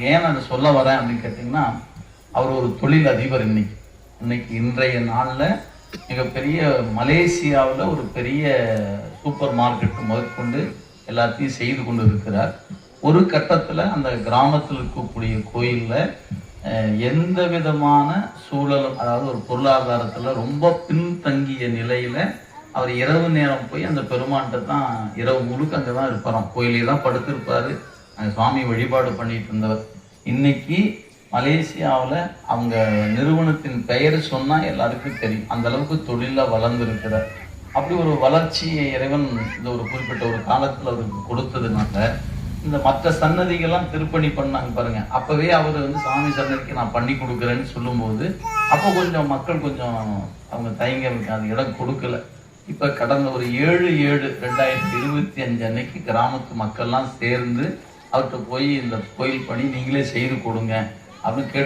ஏன் நான் சொல்ல வரேன் அப்படின்னு கேட்டிங்கன்னா அவர் ஒரு தொழில் அதிபர் இன்னைக்கு. இன்னைக்கு இன்றைய நாளில் மிகப்பெரிய மலேசியாவில் ஒரு பெரிய சூப்பர் மார்க்கெட் முதற்கொண்டு எல்லாத்தையும் செய்து கொண்டு இருக்கிறார் ஒரு கட்டத்தில் அந்த கிராமத்தில் இருக்கக்கூடிய கோயிலில் எந்த விதமான சூழலும் அதாவது ஒரு பொருளாதாரத்தில் ரொம்ப பின்தங்கிய நிலையில் அவர் இரவு நேரம் போய் அந்த பெருமான்கிட்ட தான் இரவு முழுக்க அங்கே தான் இருப்பாராம். கோயிலே தான் படுத்திருப்பார். சுவாமி வழிபாடு பண்ணிட்டு இருந்தவர். இன்னைக்கு மலேசியாவில் அவங்க நிறுவனத்தின் பெயர் சொன்னால் எல்லாருக்கும் தெரியும். அந்த அளவுக்கு தொழிலில் வளர்ந்துருக்கிறார். அப்படி ஒரு வளர்ச்சியை இறைவன் இந்த ஒரு குறிப்பிட்ட ஒரு காலத்தில் அவருக்கு கொடுத்ததுனால இந்த மற்ற சன்னதிகள்லாம் திருப்பணி பண்ணாங்க பாருங்க. அப்பவே அவர் வந்து சாமி சன்னதிக்கு நான் பண்ணி கொடுக்குறேன்னு சொல்லும்போது அப்போ கொஞ்சம் மக்கள் கொஞ்சம் அவங்க தயங்க அது இடம் கொடுக்கல. இப்போ கடந்த ஒரு ஏழு ஏழு ரெண்டாயிரத்தி இருபத்தி அஞ்சு அன்னைக்கு கிராமத்து மக்கள்லாம் சேர்ந்து அவர்கிட்ட போய் இந்த கோயில் பணி நீங்களே செய்து கொடுங்க அப்படின்னு கேட்டு